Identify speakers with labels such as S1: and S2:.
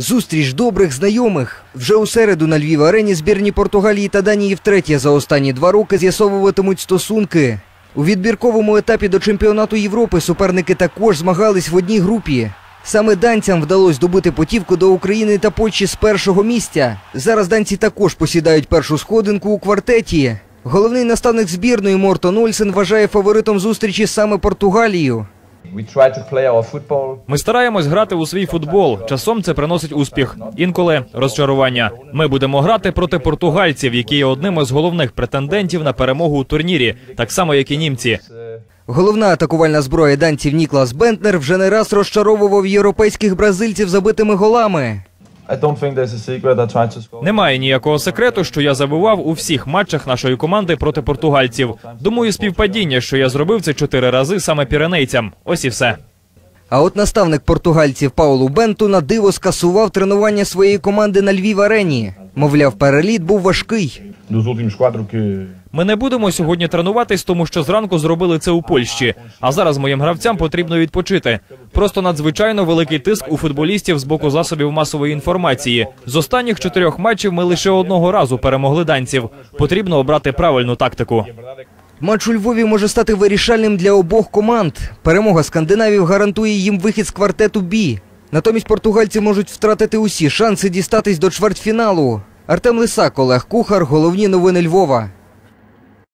S1: Зустріч добрих знайомих. Вже у середу на Львів арені збірні Португалії та Данії втретє за останні два роки з'ясовуватимуть стосунки. У відбірковому етапі до чемпіонату Європи суперники також змагались в одній групі. Саме данцям вдалося добити путівку до України та Польщі з першого місця. Зараз данці також посідають першу сходинку у квартеті. Головний наставник збірної Мортон Ольсен вважає фаворитом зустрічі саме Португалію.
S2: We try to play our football.
S3: Ми стараємось грати у свій футбол. Часом це приносить успіх, інколи розчарування. Ми будемо грати проти португальців, які є одним із головних претендентів на перемогу у турнірі, так само як і німці.
S1: Головна атакувальна зброя данців Ніклас Бентнер вже не раз розчаровував європейських бразильців забитими голами.
S2: I don't think there's a secret. I try to score.
S3: Немає ніякого секрету, що я забивав у всіх матчах нашої команди проти португальців. Думаю, співпадіння, що я зробив це чотири рази саме піренейцям. Ось і все.
S1: А от наставник португальців Паулу Бенту на диво скасував тренування своєї команди на Львів арені. Мовляв, переліт був важкий.
S3: Ми не будемо сьогодні тренуватись, тому що зранку зробили це у Польщі. А зараз моїм гравцям потрібно відпочити. Просто надзвичайно великий тиск у футболістів з боку засобів масової інформації. З останніх чотирьох матчів ми лише одного разу перемогли данців. Потрібно обрати правильну тактику.
S1: Матч у Львові може стати вирішальним для обох команд. Перемога скандинавів гарантує їм вихід з квартету Бі. Натомість португальці можуть втратити усі шанси дістатись до чвертьфіналу. Артем Лисак, Олег Кухар, головні новини Львова.